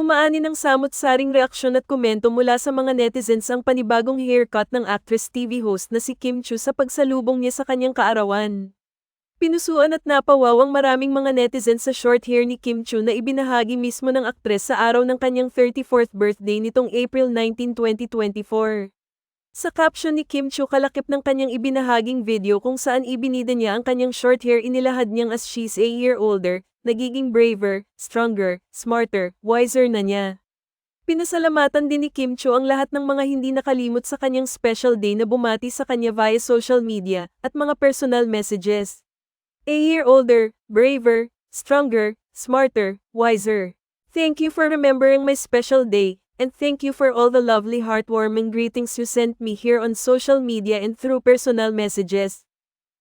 Alalahanin ng samot-saring reaksyon at komento mula sa mga netizens ang panibagong haircut ng actress TV host na si Kim Chu sa pagsalubong niya sa kanyang kaarawan. Pinusuan at napawaw ang maraming mga netizens sa short hair ni Kim Chu na ibinahagi mismo ng aktres sa araw ng kanyang 34th birthday nitong April 19, 2024. Sa caption ni Kim Chu kalakip ng kanyang ibinahaging video kung saan ibinida niya ang kanyang short hair inilahad niyang as she's a year older, nagiging braver, stronger, smarter, wiser na niya. Pinasalamatan din ni Kim Chu ang lahat ng mga hindi nakalimot sa kanyang special day na bumati sa kanya via social media at mga personal messages. A year older, braver, stronger, smarter, wiser. Thank you for remembering my special day, and thank you for all the lovely heartwarming greetings you sent me here on social media and through personal messages.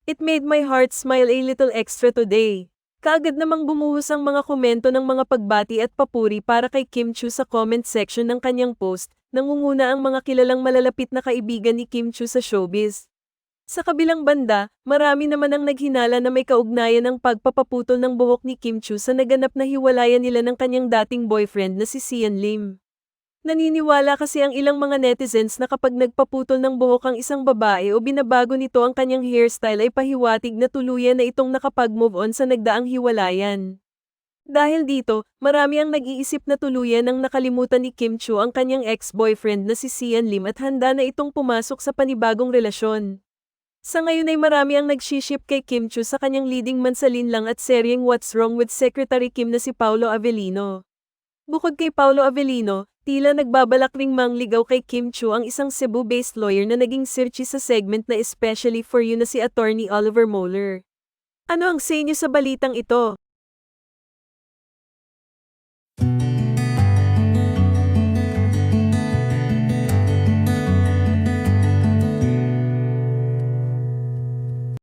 It made my heart smile a little extra today. Kaagad namang bumuhos ang mga komento ng mga pagbati at papuri para kay Kim Chu sa comment section ng kanyang post, nangunguna ang mga kilalang malalapit na kaibigan ni Kim Chu sa showbiz. Sa kabilang banda, marami naman ang naghinala na may kaugnayan ng pagpapaputol ng buhok ni Kim Chu sa naganap na hiwalayan nila ng kanyang dating boyfriend na si Sian Lim. Naniniwala kasi ang ilang mga netizens na kapag nagpaputol ng buhok ang isang babae o binabago nito ang kanyang hairstyle ay pahiwatig na tuluyan na itong nakapag-move on sa nagdaang hiwalayan. Dahil dito, marami ang nag-iisip na tuluyan ang nakalimutan ni Kim Chu ang kanyang ex-boyfriend na si Sian Lim at handa na itong pumasok sa panibagong relasyon. Sa ngayon ay marami ang nagshiship kay Kim Chu sa kanyang leading man sa linlang at seryeng What's Wrong with Secretary Kim na si Paulo Avellino. Bukod kay Paulo Avellino, tila nagbabalak ring mangligaw kay Kim Chu ang isang Cebu-based lawyer na naging searchy sa segment na especially for you na si attorney Oliver Moeller. Ano ang say niyo sa balitang ito?